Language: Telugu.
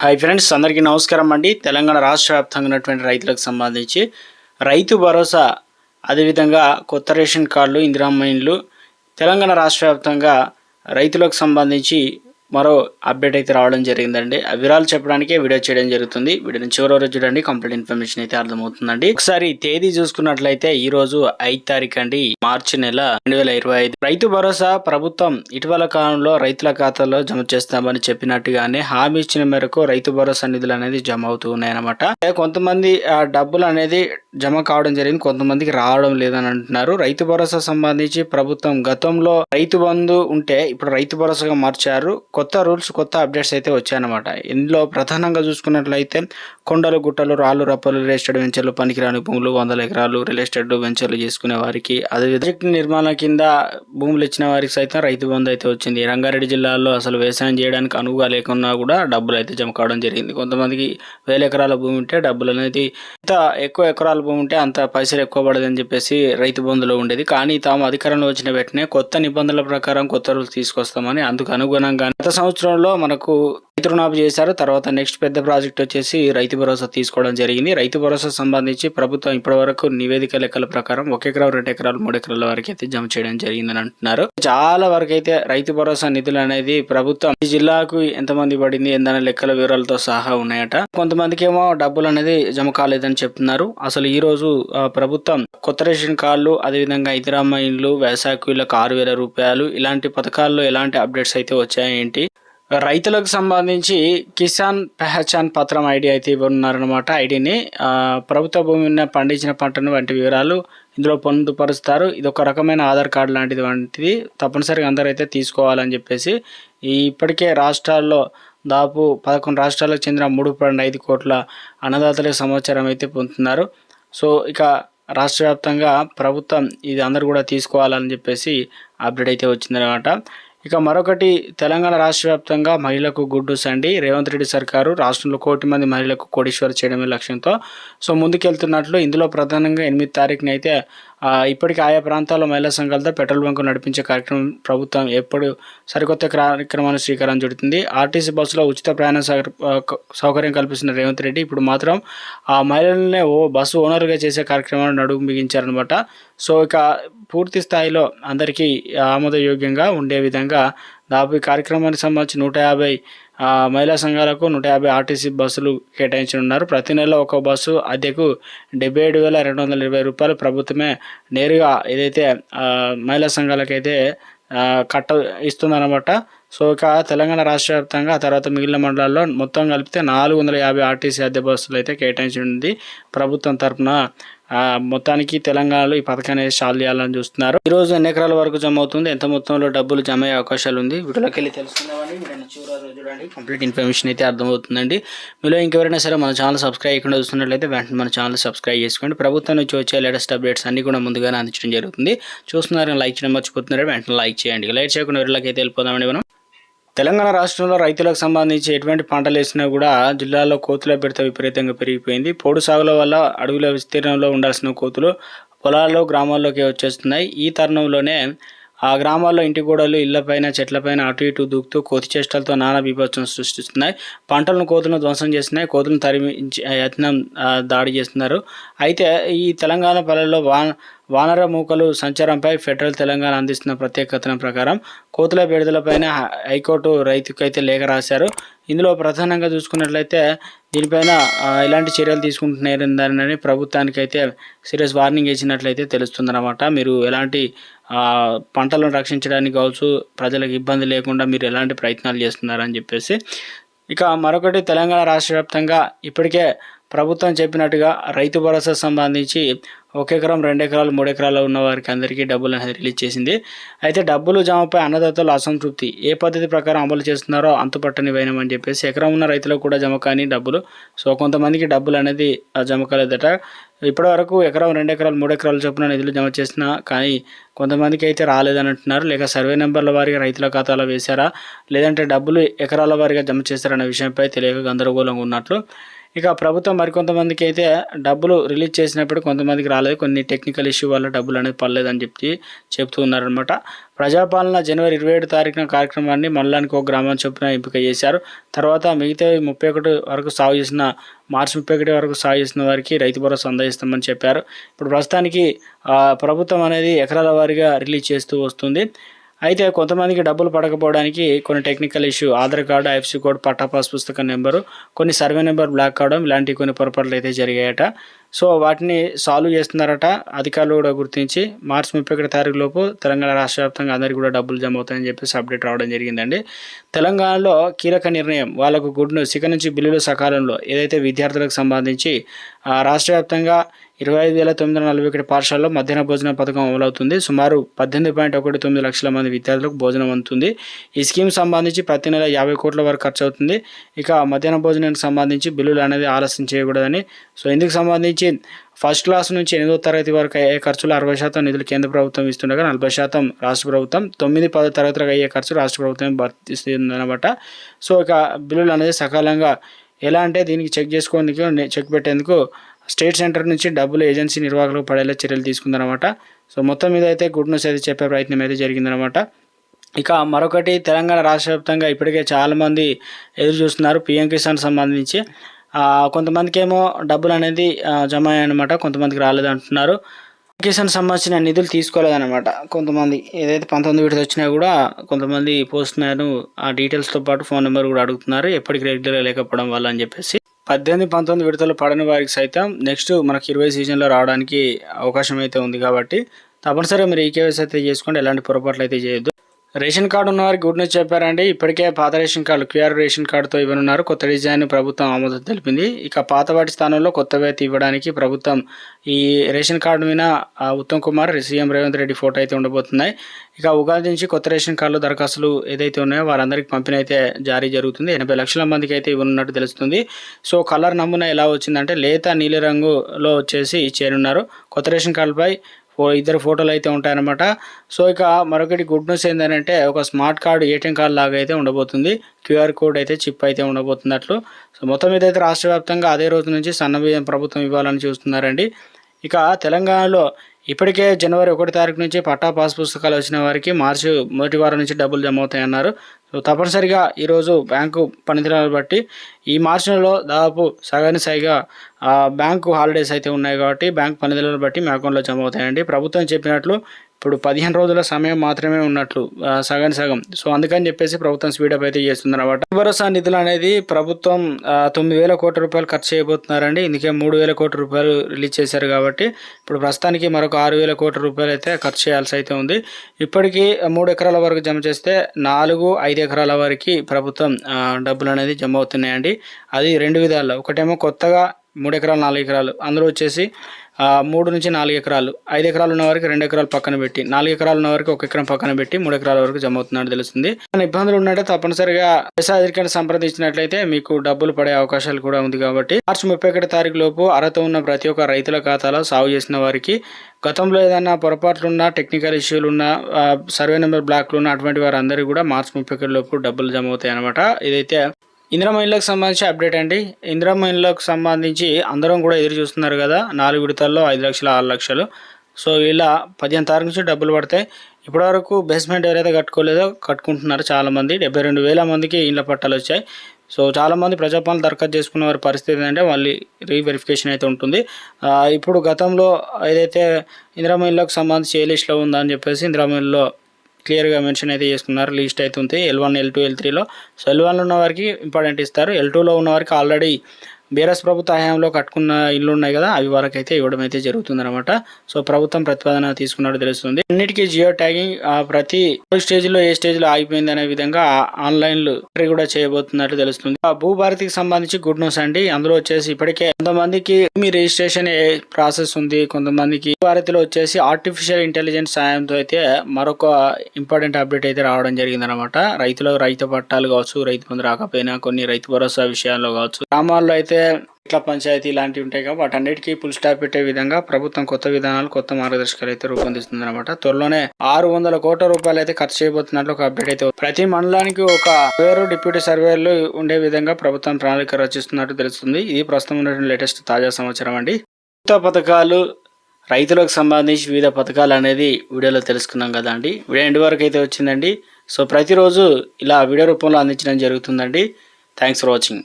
హాయ్ ఫ్రెండ్స్ అందరికీ నమస్కారం అండి. తెలంగాణ రాష్ట్ర వ్యాప్తంగా ఉన్నటువంటి రైతులకు సంబంధించి రైతు భరోసా అదేవిధంగా కొత్త రేషన్ కార్డులు ఇందిరా ఇండ్లు తెలంగాణ రాష్ట్ర వ్యాప్తంగా రైతులకు సంబంధించి మరో అప్డేట్ అయితే రావడం జరిగిందండి. ఆ వివరాలు చెప్పడానికే వీడియో చేయడం జరుగుతుంది. వీడియోని చివరి వరకు చూడండి. కంప్లీట్ ఇన్ఫర్మేషన్ అయితే అర్థమవుతుందండి. ఒకసారి తేదీ చూసుకున్నట్లయితే ఈ రోజు ఐదు తారీఖు అండి. మార్చి నెల రెండు వేల ఇరవై ఐదు. రైతు భరోసా ప్రభుత్వం ఇటీవల కాలంలో రైతుల ఖాతాలో జమ చేస్తామని చెప్పినట్టుగానే హామీ ఇచ్చిన మేరకు రైతు భరోసా నిధులు అనేది జమ అవుతూ ఉన్నాయన్నమాట. కొంతమంది డబ్బులు అనేది జమ కావడం జరిగింది. కొంతమందికి రావడం లేదని అంటున్నారు. రైతు భరోసా సంబంధించి ప్రభుత్వం గతంలో రైతు బంధు ఉంటే ఇప్పుడు రైతు భరోసాగా మార్చారు. కొత్త రూల్స్ కొత్త అప్డేట్స్ అయితే వచ్చాయన్నమాట. ఇందులో ప్రధానంగా చూసుకున్నట్లయితే కొండలు గుట్టలు రాళ్ళు రప్పలు రియల్ ఎస్టేట్ వెంచర్లు పనికిరాని భూములు వందల ఎకరాలు రియల్ ఎస్టేట్ వెంచర్లు చేసుకునే వారికి అదే ప్రాజెక్ట్ నిర్మాణం కింద భూములు ఇచ్చిన వారికి సైతం రైతు బంధు అయితే వచ్చింది. రంగారెడ్డి జిల్లాలో అసలు వ్యవసాయం చేయడానికి అనువుగా లేకున్నా కూడా డబ్బులు అయితే జమ కావడం జరిగింది. కొంతమందికి వేల ఎకరాల భూమి ఉంటే డబ్బులు అనేది ఎంత ఎక్కువ ఎకరాల భూమి ఉంటే అంత పైసలు ఎక్కువ పడదని చెప్పేసి రైతు బంధులో ఉండేది. కానీ తాము అధికారంలో వచ్చిన వెంటనే కొత్త నిబంధనల ప్రకారం కొత్త రూల్స్ తీసుకొస్తామని అందుకు అనుగుణంగా గత సంవత్సరంలో మనకు రైతు రుణాపు చేశారు. తర్వాత నెక్స్ట్ పెద్ద ప్రాజెక్ట్ వచ్చేసి రైతు భరోసా తీసుకోవడం జరిగింది. రైతు భరోసా సంబంధించి ప్రభుత్వం ఇప్పటి వరకు నివేదిక లెక్కల ప్రకారం ఒక ఎకరం రెండు ఎకరాలు మూడు ఎకరాల వరకు అయితే జమ చేయడం జరిగిందని అంటున్నారు. చాలా వరకు అయితే రైతు భరోసా నిధులు అనేది ప్రభుత్వం ఈ జిల్లాకు ఎంతమంది పడింది ఏందనే లెక్కల వివరాలతో సహా ఉన్నాయట. కొంతమందికి ఏమో డబ్బులు అనేది జమ కాలేదని చెప్తున్నారు. అసలు ఈ రోజు ప్రభుత్వం కొత్త రేషన్ కార్డులు అదేవిధంగా ఇతరమ్మ ఇండ్లు వ్యవసాయ కూలీలకు ఆరు వేల రూపాయలు ఇలాంటి పథకాల్లో ఎలాంటి అప్డేట్స్ అయితే వచ్చాయేంటి రైతులకు సంబంధించి కిసాన్ పెహచాన్ పత్రం ఐడి అయితే ఇవ్వనున్నారనమాట ఐడిని ప్రభుత్వ భూమి మీద పండించిన పంటను వంటి వివరాలు ఇందులో పొందుపరుస్తారు. ఇది ఒక రకమైన ఆధార్ కార్డు లాంటిది వంటిది. తప్పనిసరిగా అందరైతే తీసుకోవాలని చెప్పేసి ఇప్పటికే రాష్ట్రాల్లో దాదాపు పదకొండు రాష్ట్రాలకు చెందిన మూడు పాయింట్ ఐదు కోట్ల అన్నదాతలకు సమాచారం అయితే పొందుతున్నారు. సో ఇక రాష్ట్ర వ్యాప్తంగా ప్రభుత్వం ఇది అందరు కూడా తీసుకోవాలని చెప్పేసి అప్డేట్ అయితే వచ్చిందనమాట ఇక మరొకటి తెలంగాణ రాష్ట్ర వ్యాప్తంగా మహిళలకు గుడ్డు సండి. రేవంత్ రెడ్డి సర్కారు రాష్ట్రంలో కోటి మంది మహిళలకు కోటీశ్వర చేయడమే లక్ష్యంతో. సో ముందుకెళ్తున్నట్లు ఇందులో ప్రధానంగా ఎనిమిది తారీఖునైతే ఇప్పటికి ఆయా ప్రాంతాల్లో మహిళా సంఘాలతో పెట్రోల్ బంకు నడిపించే కార్యక్రమం ప్రభుత్వం ఎప్పుడు సరికొత్త కార్యక్రమాన్ని శ్రీకారం చుడుతుంది ఆర్టీసీ బస్సులో ఉచిత ప్రయాణ సౌకర్యం కల్పిస్తున్న రేవంత్ రెడ్డి ఇప్పుడు మాత్రం ఆ మహిళలనే ఓ బస్సు ఓనర్గా చేసే కార్యక్రమాన్ని నడుము బిగించారనమాట సో ఇక పూర్తి స్థాయిలో అందరికీ ఆమోదయోగ్యంగా ఉండే విధంగా దాదాపు ఈ కార్యక్రమానికి సంబంధించి నూట యాభై మహిళా సంఘాలకు నూట యాభై ఆర్టీసీ బస్సులు కేటాయించనున్నారు. ప్రతి నెల ఒక బస్సు అద్దెకు డెబ్బై ఏడు వేల రెండు వందల ఇరవై రూపాయలు ప్రభుత్వమే నేరుగా ఏదైతే మహిళా సంఘాలకైతే కట్ట ఇస్తుందన్నమాట. సో ఇక తెలంగాణ రాష్ట్ర వ్యాప్తంగా తర్వాత మిగిలిన మండలాల్లో మొత్తం కలిపితే నాలుగు వందల యాభై ఆర్టీసీ అద్దె బస్సులు అయితే కేటాయించింది ప్రభుత్వం తరపున. మొత్తానికి తెలంగాణలో ఈ పథకాన్ని షాల్ చేయాలని చూస్తున్నారు. ఈ రోజు ఎన్ని ఎకరాల వరకు జమ అవుతుంది? ఎంత మొత్తంలో డబ్బులు జమ అయ్యే అవకాశాలు ఉంది? వీటిలోకి వెళ్ళి తెలుసుకుందామని చివరి చూడండి. కంప్లీట్ ఇన్ఫర్మేషన్ అయితే అర్థమవుతుందండి. మీలో ఇంకెవరైనా సరే మన ఛానల్ సబ్స్క్రైబ్ చేయకుండా చూస్తున్నట్లయితే వెంటనే మన ఛానల్ సబ్స్క్రైబ్ చేసుకోండి. ప్రభుత్వం నుంచి వచ్చే లేటెస్ట్ అప్డేట్స్ అన్ని కూడా ముందుగానే అందించడం జరుగుతుంది. చూస్తున్నారు లైక్ చేయడం మర్చిపోతున్నారు? వెంటనే లైక్ చేయండి. లైక్ చేయకుండా వీళ్ళకి అయితే వెళ్ళిపోదామండి మనం. తెలంగాణ రాష్ట్రంలో రైతులకు సంబంధించి ఎటువంటి పంటలు వేసినా కూడా జిల్లాలో కోతుల బెడత విపరీతంగా పెరిగిపోయింది. పోడు సాగుల వల్ల అడవుల విస్తీర్ణంలో ఉండాల్సిన కోతులు పొలాల్లో గ్రామాల్లోకి వచ్చేస్తున్నాయి. ఈ తరుణంలోనే ఆ గ్రామాల్లో ఇంటి గోడలు ఇళ్ళపైన చెట్లపైన అటు ఇటు దూకుతూ కోతి చేష్టలతో నానా బీభత్సం సృష్టిస్తున్నాయి. పంటలను కోతులను ధ్వంసం చేస్తున్నాయి. కోతులను తరిమించి యత్నం దాడి చేస్తున్నారు. అయితే ఈ తెలంగాణ పల్లెల్లో వాన వానర మూకలు సంచారంపై ఫెడరల్ తెలంగాణ అందిస్తున్న ప్రత్యేక కథనం ప్రకారం కోతుల బెడదలపైన హైకోర్టు రైతుకు అయితే లేఖ రాశారు. ఇందులో ప్రధానంగా చూసుకున్నట్లయితే దీనిపైన ఎలాంటి చర్యలు తీసుకుంటున్నారని ప్రభుత్వానికి అయితే సీరియస్ వార్నింగ్ ఇచ్చినట్లయితే తెలుస్తుందన్నమాట. మీరు ఎలాంటి పంటలను రక్షించడానికి కావచ్చు ప్రజలకు ఇబ్బంది లేకుండా మీరు ఎలాంటి ప్రయత్నాలు చేస్తున్నారని చెప్పేసి. ఇక మరొకటి తెలంగాణ రాష్ట్ర వ్యాప్తంగా ఇప్పటికే ప్రభుత్వం చెప్పినట్టుగా రైతు భరోసా సంబంధించి ఒక ఎకరం రెండు ఎకరాలు మూడు ఎకరాలు ఉన్న వారికి అందరికీ డబ్బులు అనేది రిలీజ్ చేసింది. అయితే డబ్బులు జమపై అన్నదాతలు అసంతృప్తి. ఏ పద్ధతి ప్రకారం అమలు చేస్తున్నారో అంతుపట్టని వైనమని చెప్పేసి ఎకరం ఉన్న రైతులకు కూడా జమ కానీ డబ్బులు. సో కొంతమందికి డబ్బులు అనేది ఆ, జమ కాలేదట. ఇప్పటివరకు ఎకరం రెండు ఎకరాలు మూడు ఎకరాలు చొప్పున నిధులు జమ చేసినా కానీ కొంతమందికి అయితే రాలేదని అంటున్నారు లేక సర్వే నెంబర్ల వారిగా రైతుల ఖాతాలో వేశారా? లేదంటే డబ్బులు ఎకరాల వారిగా జమ చేశారనే విషయంపై తెలియక గందరగోళంగా ఉన్నట్లు. ఇక ప్రభుత్వం మరికొంతమందికి అయితే డబ్బులు రిలీజ్ చేసినప్పుడు కొంతమందికి రాలేదు. కొన్ని టెక్నికల్ ఇష్యూ వల్ల డబ్బులు అనేది పడలేదని చెప్పి చెప్తూ ఉన్నారనమాట ప్రజాపాలన జనవరి ఇరవై ఏడు తారీఖున కార్యక్రమాన్ని మండలానికి ఒక గ్రామం చొప్పున ఎంపిక చేశారు. తర్వాత మిగతా ముప్పై ఒకటి వరకు సాగు చేసిన మార్చి ముప్పై ఒకటి వరకు సాగు చేసిన వారికి రైతు భరోసా అందజేస్తామని చెప్పారు. ఇప్పుడు ప్రస్తుతానికి ప్రభుత్వం అనేది ఎకరాల వారీగా రిలీజ్ చేస్తూ వస్తుంది. అయితే కొంతమందికి డబ్బులు పడకపోవడానికి కొన్ని technical issue Aadhaar card IFSC code పట్టా పాస్ పుస్తకం నెంబరు కొన్ని సర్వే నెంబర్ బ్లాక్ కావడం ఇలాంటి కొన్ని పొరపాట్లు అయితే జరిగాయట. సో వాటిని సాల్వ్ చేస్తున్నారట అధికారులు కూడా గుర్తించి. మార్చి ముప్పై ఒకటి తారీఖు లోపు తెలంగాణ రాష్ట్ర వ్యాప్తంగా అందరికీ కూడా డబ్బులు జమ అవుతాయని చెప్పేసి అప్డేట్ రావడం జరిగిందండి. తెలంగాణలో కీలక నిర్ణయం వాళ్ళకు గుడ్ న్యూస్ ఇక నుంచి బిల్లులు సకాలంలో ఏదైతే విద్యార్థులకు సంబంధించి ఆ, రాష్ట్ర వ్యాప్తంగా ఇరవై ఐదు వేల తొమ్మిది వందల నలభై ఒకటి పాఠశాలలో మధ్యాహ్న భోజన పథకం అమలవుతుంది. సుమారు పద్దెనిమిది పాయింట్ ఒకటి తొమ్మిది లక్షల మంది విద్యార్థులకు భోజనం అందుతుంది. ఈ స్కీమ్ సంబంధించి ప్రతి నెల యాభై కోట్ల వరకు ఖర్చు అవుతుంది ఇక మధ్యాహ్న భోజనానికి సంబంధించి బిల్లులు అనేది ఆలస్యం చేయకూడదని. సో ఇందుకు సంబంధించి ఫస్ట్ క్లాస్ నుంచి ఎనిమిదో తరగతి వరకు అయ్యే ఖర్చులు అరవై శాతం నిధులు కేంద్ర ప్రభుత్వం ఇస్తుండగా నలభై శాతం రాష్ట్ర ప్రభుత్వం తొమ్మిది పదో తరగతులకు అయ్యే ఖర్చు రాష్ట్ర ప్రభుత్వం భర్తిస్తుందన్నమాట. సో ఇక బిల్లులు అనేది సకాలంగా ఎలా అంటే దీనికి చెక్ చేసుకోవడానికి చెక్ పెట్టేందుకు స్టేట్ సెంటర్ నుంచి డబ్బులు ఏజెన్సీ నిర్వాహకులకు పడేలా చర్యలు తీసుకుందనమాట సో మొత్తం మీద అయితే గుడ్ న్యూస్ అయితే చెప్పే ప్రయత్నం అయితే జరిగిందనమాట ఇక మరొకటి తెలంగాణ రాష్ట్ర వ్యాప్తంగా ఇప్పటికే చాలామంది ఎదురు చూస్తున్నారు పిఎం కిసాన్ సంబంధించి. కొంతమందికి ఏమో డబ్బులు అనేది జమ అయ్యాయన్నమాట కొంతమందికి రాలేదు అంటున్నారు అప్లికేషన్ సంబంధించిన నిధులు తీసుకోలేదన్నమాట. కొంతమంది ఏదైతే పంతొమ్మిది విడత వచ్చినా కూడా కొంతమంది పోస్తున్నారు ఆ డీటెయిల్స్తో పాటు ఫోన్ నెంబర్ కూడా అడుగుతున్నారు. ఎప్పటికి రెగ్యులర్గా లేకపోవడం వల్ల అని చెప్పేసి. పద్దెనిమిది పంతొమ్మిది విడతలు పడని వారికి సైతం నెక్స్ట్ మనకి ఇరవై సీజన్లో రావడానికి అవకాశం అయితే ఉంది కాబట్టి తప్పనిసరిగా మీరు ఈ కేవైసీ అయితే చేసుకోండి ఎలాంటి పొరపాట్లు అయితే చేయొద్దు. రేషన్ కార్డు ఉన్నవారికి గుడ్ న్యూస్ చెప్పారండి. ఇప్పటికే పాత రేషన్ కార్డు క్యూఆర్ రేషన్ కార్డుతో ఇవ్వనున్నారు. కొత్త డిజైన్ ప్రభుత్వం ఆమోదం తెలిపింది. ఇక పాత వాటి స్థానంలో కొత్తవి అయితే ఇవ్వడానికి ప్రభుత్వం ఈ రేషన్ కార్డు మీద ఆ, ఉత్తమ్ కుమార్ సీఎం రేవంత్ రెడ్డి ఫోటో అయితే ఉండబోతున్నాయి. ఇక ఉగాది నుంచి కొత్త రేషన్ కార్డులు దరఖాస్తులు ఏదైతే ఉన్నాయో వారందరికీ పంపిణీ అయితే జారీ జరుగుతుంది. ఎనభై లక్షల మందికి అయితే ఇవ్వనున్నట్టు తెలుస్తుంది. సో కలర్ నమూనా ఎలా వచ్చిందంటే లేత నీలిరంగులో వచ్చేసి చేరున్నారు. కొత్త రేషన్ కార్డుపై ఇద్దరు ఫోటోలు అయితే ఉంటాయన్నమాట. సో ఇక మరొకటి గుడ్ న్యూస్ ఏంటంటే ఒక స్మార్ట్ కార్డు ఏటీఎం కార్డు లాగా అయితే ఉండబోతుంది. క్యూఆర్ కోడ్ అయితే చిప్ అయితే ఉండబోతున్నట్లు. సో మొత్తం మీద అయితే రాష్ట్ర వ్యాప్తంగా అదే రోజు నుంచి సన్నబియ్యం ప్రభుత్వం ఇవ్వాలని చూస్తున్నారండి. ఇక తెలంగాణలో ఇప్పటికే జనవరి ఒకటి తారీఖు నుంచి పట్టా పాస్ పుస్తకాలు వచ్చిన వారికి మార్చి మొదటి వారం నుంచి డబ్బులు జమ అవుతాయన్నారు. సో తప్పనిసరిగా ఈరోజు బ్యాంకు పనితీరాలను బట్టి ఈ మార్చి నెలలో దాదాపు సగానికి సైగా బ్యాంకు హాలిడేస్ అయితే ఉన్నాయి కాబట్టి బ్యాంక్ పనితీరాలను బట్టి మీ అకౌంట్లో జమ అవుతాయండి. ప్రభుత్వం చెప్పినట్లు ఇప్పుడు పదిహేను రోజుల సమయం మాత్రమే ఉన్నట్లు సగం సగం. సో అందుకని చెప్పేసి ప్రభుత్వం స్పీడప్ అయితే చేస్తుంది అనమాట భరోసా నిధులు అనేది ప్రభుత్వం తొమ్మిది వేల కోట్ల రూపాయలు ఖర్చు చేయబోతున్నారండి. ఇందుకే మూడు వేల కోట్ల రూపాయలు రిలీజ్ చేశారు కాబట్టి ఇప్పుడు ప్రస్తుతానికి మరొక ఆరు వేల కోట్ల రూపాయలు అయితే ఖర్చు చేయాల్సి అయితే ఉంది. ఇప్పటికీ మూడు ఎకరాల వరకు జమ చేస్తే నాలుగు ఐదు ఎకరాల వరకు ప్రభుత్వం డబ్బులు అనేది జమ అవుతున్నాయండి. అది రెండు విధాల్లో ఒకటేమో కొత్తగా మూడు ఎకరాలు నాలుగు ఎకరాలు అందులో వచ్చేసి మూడు నుంచి నాలుగు ఎకరాలు ఐదు ఎకరాలు ఉన్న వారికి రెండు ఎకరాలు పక్కన పెట్టి నాలుగు ఎకరాలు ఉన్న వారికి ఒక ఎకరం పక్కన పెట్టి మూడు ఎకరాల వరకు జమ అవుతున్నట్టు తెలుస్తుంది. ఇబ్బందులు ఉన్నట్టే తప్పనిసరిగా వ్యవసాయ అధికారిని సంప్రదించినట్లయితే మీకు డబ్బులు పడే అవకాశాలు కూడా ఉంది కాబట్టి మార్చి ముప్పై ఒకటి తారీఖు లోపు అర్హత ఉన్న ప్రతి ఒక్క రైతుల ఖాతాలో సాగు చేసిన వారికి గతంలో ఏదైనా పొరపాట్లున్నా టెక్నికల్ ఇష్యూలు ఉన్న సర్వే నెంబర్ బ్లాక్లు ఉన్న అటువంటి వారందరికీ కూడా మార్చి ముప్పై ఒకటి లోపు డబ్బులు జమ అవుతాయి అనమాట ఇదైతే ఇందిరా మహిళలకు సంబంధించి అప్డేట్ అండి. ఇందిరా మహిళలకు సంబంధించి అందరం కూడా ఎదురు చూస్తున్నారు కదా నాలుగు విడతల్లో ఐదు లక్షలు ఆరు లక్షలు. సో ఇలా పదిహేను తారీఖు నుంచి డబ్బులు పడతాయి. ఇప్పటివరకు బేస్మెంట్ ఎవరైతే కట్టుకోలేదో కట్టుకుంటున్నారు చాలామంది. డెబ్బై రెండు వేల మందికి ఇళ్ళ పట్టాలు వచ్చాయి. సో చాలామంది ప్రజాపాలన దరఖాస్తు చేసుకున్న వారి పరిస్థితి ఏంటంటే మళ్ళీ రీవెరిఫికేషన్ అయితే ఉంటుంది. ఇప్పుడు గతంలో ఏదైతే ఇందిరామహిళలకు సంబంధించి ఏ లిస్ట్లో ఉందని చెప్పేసి ఇందిరామహిళలో క్లియర్గా మెన్షన్ అయితే చేసుకున్నారు లిస్ట్ అయితే ఉంది. L one L two L త్రీలో సో ఎల్ వన్లో ఉన్న వారికి ఇంపార్టెంట్ ఇస్తారు. ఎల్ టూలో ఉన్న వారికి ఆల్రెడీ బీఆర్ఎస్ ప్రభుత్వ హయాంలో కట్టుకున్న ఇల్లు ఉన్నాయి కదా అవి వరకు అయితే ఇవ్వడం అయితే జరుగుతుంది అనమాట సో ప్రభుత్వం ప్రతిపాదన తీసుకున్నట్టు తెలుస్తుంది. అన్నిటికీ జియో ట్యాగింగ్ ప్రతి ప్రతి స్టేజ్లో ఏ స్టేజ్లో ఆగిపోయింది అనే విధంగా ఆన్లైన్లో ఎంట్రీ కూడా చేయబోతున్నట్టు తెలుస్తుంది. ఆ భూభారతికి సంబంధించి గుడ్ న్యూస్ అండి. అందులో వచ్చేసి ఇప్పటికే కొంతమందికి మీ రిజిస్ట్రేషన్ ఏ ప్రాసెస్ ఉంది కొంతమందికి భారతిలో వచ్చేసి ఆర్టిఫిషియల్ ఇంటెలిజెన్స్ సాయంతో అయితే మరొక ఇంపార్టెంట్ అప్డేట్ అయితే రావడం జరిగింది అనమాట రైతులకు రైతు పట్టాలు కావచ్చు రైతు బంధు రాకపోయినా కొన్ని రైతు భరోసా విషయాల్లో కావచ్చు. గ్రామాల్లో అయితే ఇట్లా పంచాయతీ ఇలాంటివి ఉంటాయి కాబట్టి వాటన్నిటికీ పుల్ స్టాప్ పెట్టే విధంగా ప్రభుత్వం కొత్త విధానాలు కొత్త మార్గదర్శకాలు అయితే రూపొందిస్తుంది అనమాట త్వరలోనే ఆరు వందల కోట్ల రూపాయలు అయితే ఖర్చు చేయబోతున్నట్లు ఒక అప్డేట్ అయితే ప్రతి మండలానికి ఒక వేరు డిప్యూటీ సర్వేలు ఉండే విధంగా ప్రభుత్వం ప్రణాళిక రచిస్తున్నట్టు తెలుస్తుంది. ఇది ప్రస్తుతం ఉన్నటువంటి లేటెస్ట్ తాజా సమాచారం అండి. కొత్త పథకాలు రైతులకు సంబంధించి వివిధ పథకాలు అనేది వీడియోలో తెలుసుకున్నాం కదా అండి. వీడియో ఎండ్ వరకు అయితే వచ్చిందండి. సో ప్రతిరోజు ఇలా వీడియో రూపంలో అందించడం జరుగుతుందండి. Thanks for watching